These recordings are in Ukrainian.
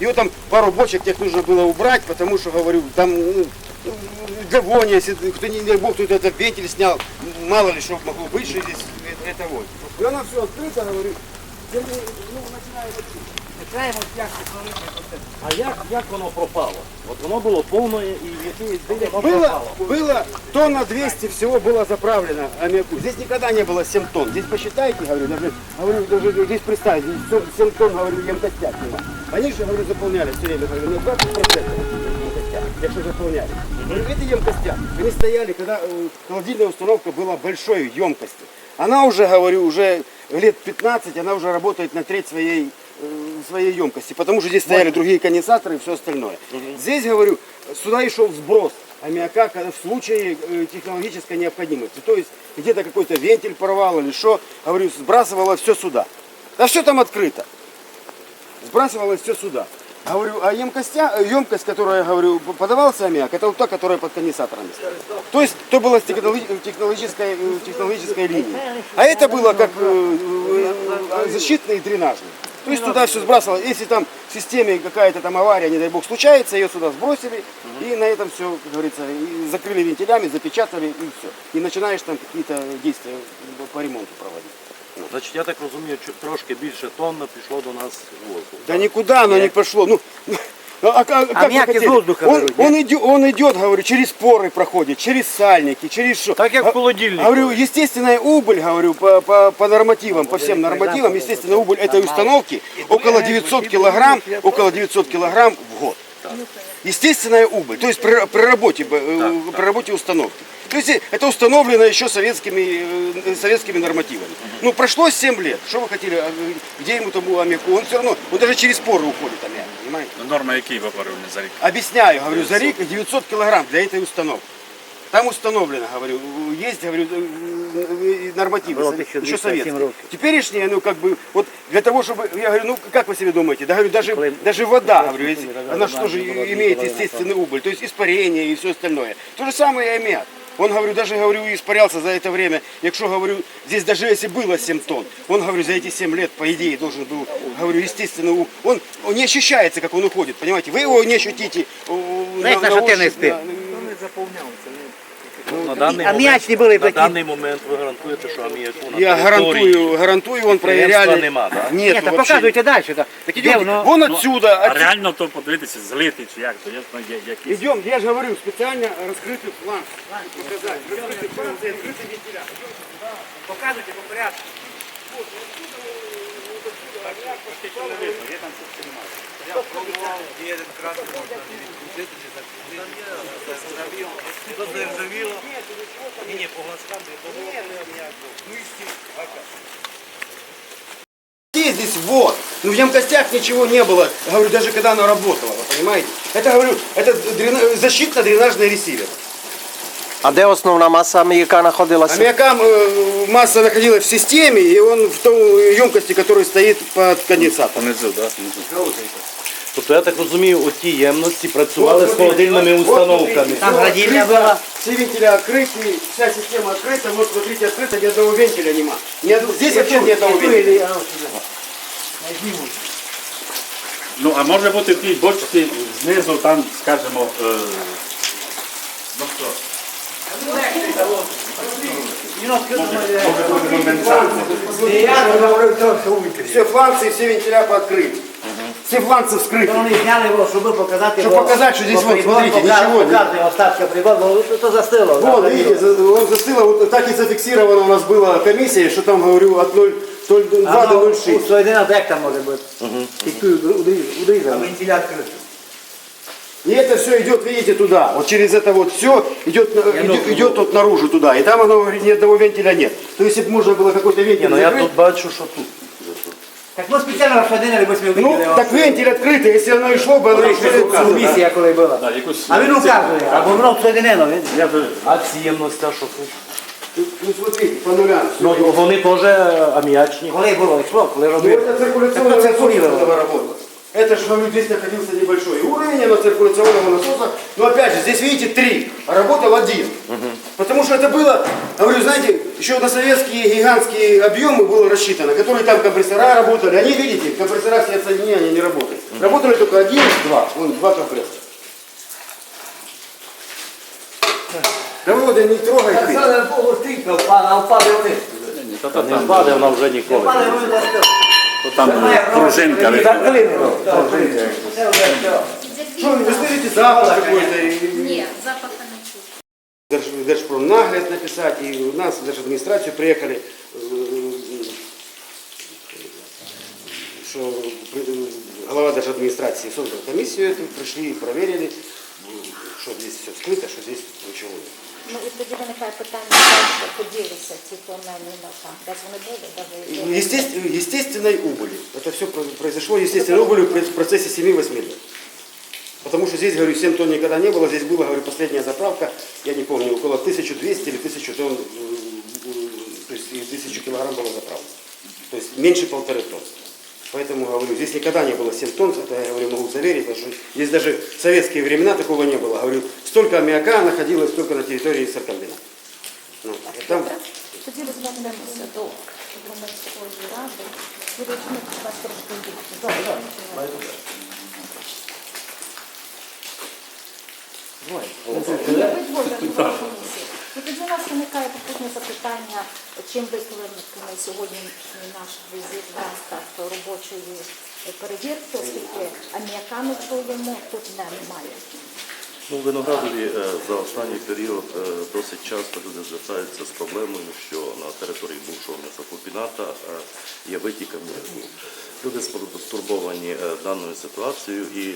И вот там пару бочек тех нужно было убрать, потому что, говорю, там ну, для вони, если кто не дай бог, кто этот вентиль снял, мало ли что могло быть, что здесь это, это вот. И она все открыто, говорю, я не- ну, начинаю вот тут. Починаємо з як технологічний процес. А як, як воно пропало? От воно було повне і в якийсь день воно Было, пропало. было тонна 200 всего было заправлено аммиаку. Здесь никогда не было 7 тонн. Здесь посчитайте, говорю, даже, говорю, даже здесь представьте, здесь 7 тонн, говорю, емкостяк нема. Они же, говорю, заполняли все время, говорю, на 20 процентов емкостяк, якщо заполняли. Говорю, это емкостяк. Они стояли, когда э, холодильная установка была большой емкости. Она уже, говорю, уже лет 15, она уже работает на треть своей э, своей емкости, потому что здесь стояли другие конденсаторы и все остальное. Здесь, говорю, сюда и шел сброс аммиака когда в случае э, технологической необходимости. То есть где-то какой-то вентиль порвал или что, говорю, сбрасывало все сюда. Да все там открыто. Сбрасывалось все сюда. Говорю, а емкостя, э, емкость, которая, говорю, подавался аммиак, это вот та, которая под конденсаторами. То есть то было с технологи- технологической, э, технологической линии. А это было как э, э, защитный и дренажный. То есть туда все сбрасывало. Если там в системе какая-то там авария, не дай бог, случается, ее сюда сбросили, и на этом все, как говорится, закрыли вентилями, запечатали, и все. И начинаешь там какие-то действия по ремонту проводить. Значить, я так розумію, чу- трошки більше тонна пішло до нас воздух. Да никуда оно не пошло. Ну, ну, а, как- как вы мягкий хотели? воздуха он, берут, он, идет, он идет, говорю, через поры проходит, через сальники, через что. Так, как в Га- холодильнике. Говорю, естественная убыль, говорю, по, по, по нормативам, по всем нормативам, естественная убыль этой установки около 900 килограмм, около 900 килограмм в год. Естественная убыль, то есть при, при работе, б- э, при работе установки. То есть э, это установлено еще советскими, э, советскими нормативами. Ну, прошло 7 лет. Что вы хотели, а, э, где ему тому аммиаку? Он все равно, он даже через поры уходит аммиак, понимаете? Норма який випарювання за рік? Объясняю, говорю, за рик 900 килограмм для этой установки. Там установлено, говорю, есть, говорю, э, нормативы, Было совет- 1207 еще советские. років. Теперешние, ну, как бы, вот для того, чтобы, я говорю, ну, как вы себе думаете, да, говорю, даже, Коли- даже вода, говорю, коли- если- коли- она что же коли- коли- имеет коли- естественный убыль, то есть испарение и все остальное. То же самое и аммиак. Он, говорю, даже, говорю, испарялся за это время. Якщо, говорю, здесь даже если было 7 тонн, он, говорю, за эти 7 лет, по идее, должен был, говорю, естественно, у- он, он не ощущается, как он уходит, понимаете? Вы его не ощутите. о, Знаешь, на что ты не ощупь, спит? на- На даний, аміачні момент, були на такі. даний момент ви гарантуєте, що аміаку на Я території гарантую, гарантую, он підприємства проверяли. нема, да? Нет, Ні, так вообще. показуйте далі. Так. Так Де идем, воно? вон отсюда, А от- реально то подивитися, злити чи як, то я знаю, є- якісь. Идем, я же говорю, специально раскрытый план. Показать. Раскрытый план, где открытый вентилятор. Показуйте по порядку. Я пробував один кран не здесь вот. Ну в емкостях ничего не было, говорю, даже когда она работала, вы понимаете? Это, говорю, это защитно-дренажный ресивер. А где основная масса аммиака находилась? Аммиака масса находилась в системе, и он в той емкости, которая стоит под конденсатом, Внизу, да? Внизу. Тобто я так розумію, оті ємності працювали з Вот, холодильними вот, установками. смотрите, Там всё градильня открыто, была. Все вентиля открыты, вся система открыта. Вот смотрите, открыто, ни одного вентиля нема. Ни одного- здесь вообще ни одного вентиля. Ну, а може бути в тій бочці знизу, там, скажімо, е, ну що, може бути конденсатор. Все фланцы, все вентиля пооткрыты. Все фланцы вскрыты. Вони зняли його, щоб показати. Щоб бо- показати, що здесь бо вот, прибор смотрите, показує- нічого не- Показує остатки прибору, бо то застило. Вот, да, видите, за- он застыло, вот так и зафиксировано у нас была комиссия, что там, говорю, от 0,2 до 0,6. Соєдина як там може бути? Тільки удрізано. И это все идет, видите, туда. Вот через это вот все идет, на- идет, идет вот наружу туда. И там оно, говорит, ни одного вентиля нет. То есть, если бы можно было какой-то Ні, вентиль ну я закрыть, тут бачу, що тут. Так ми спеціально розсадили, бо ми ну, виділи. так вентиль открытый, если оно и шло бы, оно и шло бы. Комісія коли була. Да, якусь- А він указує, або воно соєдинено, видиш? Я би- А ці ємності, а що тут? Ну, смотрите, по нулям. Ну, вони теж аміачні. Коли було, йшло, коли Ну, робили. это циркуляционная Так, ну, насос, циркулировало. чтобы работала. Это же, говорю, здесь находился небольшой уровень на циркуляционного насоса. Но опять же, здесь видите три, а работал один. Потому что это было, говорю, знаете, еще на советские гигантские объемы было рассчитано, которые там компрессора работали. Они, видите, компрессора все отсоединения, они не работают. Работали только один, два. Вон, два компрессора. Да Володя, не трогай ты. Оксана Богу впала, а впаде вниз. Та то не впаде, вона вже ніколи. Впаде вниз. То там пружинка. Заклинило. Что, вы слышите запах какой-то? Держпромнагляд написать, и у нас в Держадминистрацию приехали, э, что э, глава Держадминистрации создал комиссию эту, пришли, проверили, э, что здесь все скрыто, что здесь ничего нет. Ну і тоді виникає питання, де поділися ці тональні нота. Де ж вони були, де ви їх- Естественно, естественной убыли. Это все произошло естественной убылью в процессе 7-8 лет. Потому что здесь, говорю, 7 тонн никогда не было. Здесь была, говорю, последняя заправка, я не помню, около 1200 или 1000 тонн, э, э, то есть и 1000 килограмм было заправлено. То есть меньше полторы тонн. Поэтому, говорю, здесь никогда не было 7 тонн, это я говорю, могу заверить, потому что здесь даже в советские времена такого не было. Говорю, столько аммиака находилось только на территории саркомбината. Ну, и там Тоді розвернемося до громадської ради. Юрій, ну, вас трошки І тоді у нас виникає попутне запитання, чим викликаний сьогоднішній наш візит в рамках робочої перевірки, оскільки аміака ми чуємо, тут немає. Ну, Виноградові е, за останній період е, досить часто люди звертаються з проблемою, що на території бувшого м'ясокомбіната е, є витік аміаку. Люди стурбовані даною ситуацією і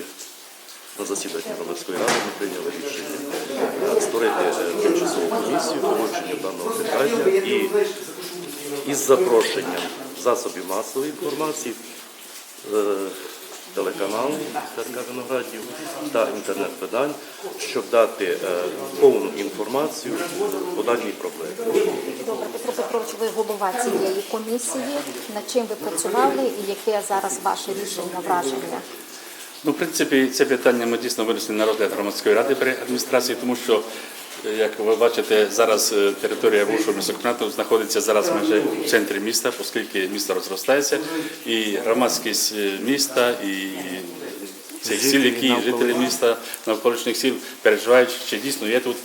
на засіданні громадської ради ми прийняли рішення створити е, тимчасову комісію по даного питання і із запрошенням засобів масової інформації, е, телеканалу Виноградів та інтернет-видань, щоб дати е, повну інформацію по даній проблемі. Петрович, ви голова цієї комісії. Над чим ви працювали і яке зараз ваше рішення, враження? Ну, в принципі, це питання ми дійсно винесли на розгляд громадської ради при адміністрації, тому що, е, як ви бачите, зараз е, територія бувшого місокомбінату знаходиться зараз майже в центрі міста, оскільки місто розростається, і громадськість е, міста, і цих сіл, які жителі міста навколишніх сіл переживають, чи дійсно є тут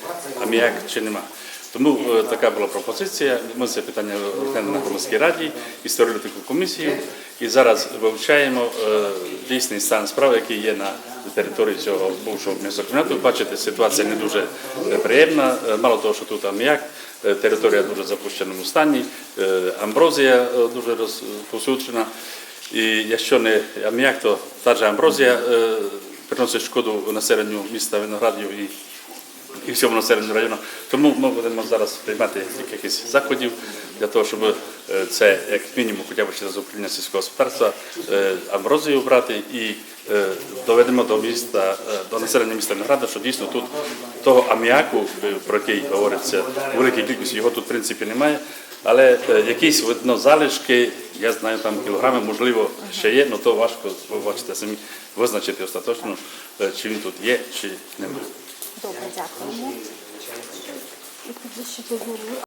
аміак, чи нема. Тому е, така була пропозиція. Ми це питання розглянули на громадській раді і створили таку комісію. І зараз вивчаємо е, дійсний стан справ, який є на території цього бувшого м'ясокомбінату. Бачите, ситуація не дуже е, приємна. Мало того, що тут аміак, територія дуже запущеному стані, амброзія дуже розповсюджена. І якщо не аміак, то та ж амброзія приносить шкоду населенню міста Виноградів і і всьому населенню району. Тому ми будемо зараз приймати якихось заходів для того, щоб е, це як мінімум, хоча б через управління сільського господарства, е, амброзію брати і е, доведемо до міста, до населення міста Винограда, що дійсно тут того аміаку, про який говориться великій кількості, його тут в принципі немає. Але якісь видно залишки, я знаю, там кілограми, можливо, ще є, але то важко, ви бачите самі визначити остаточно, чи він тут є, чи немає. Добре, дякуємо. І тоді ще до Юрію.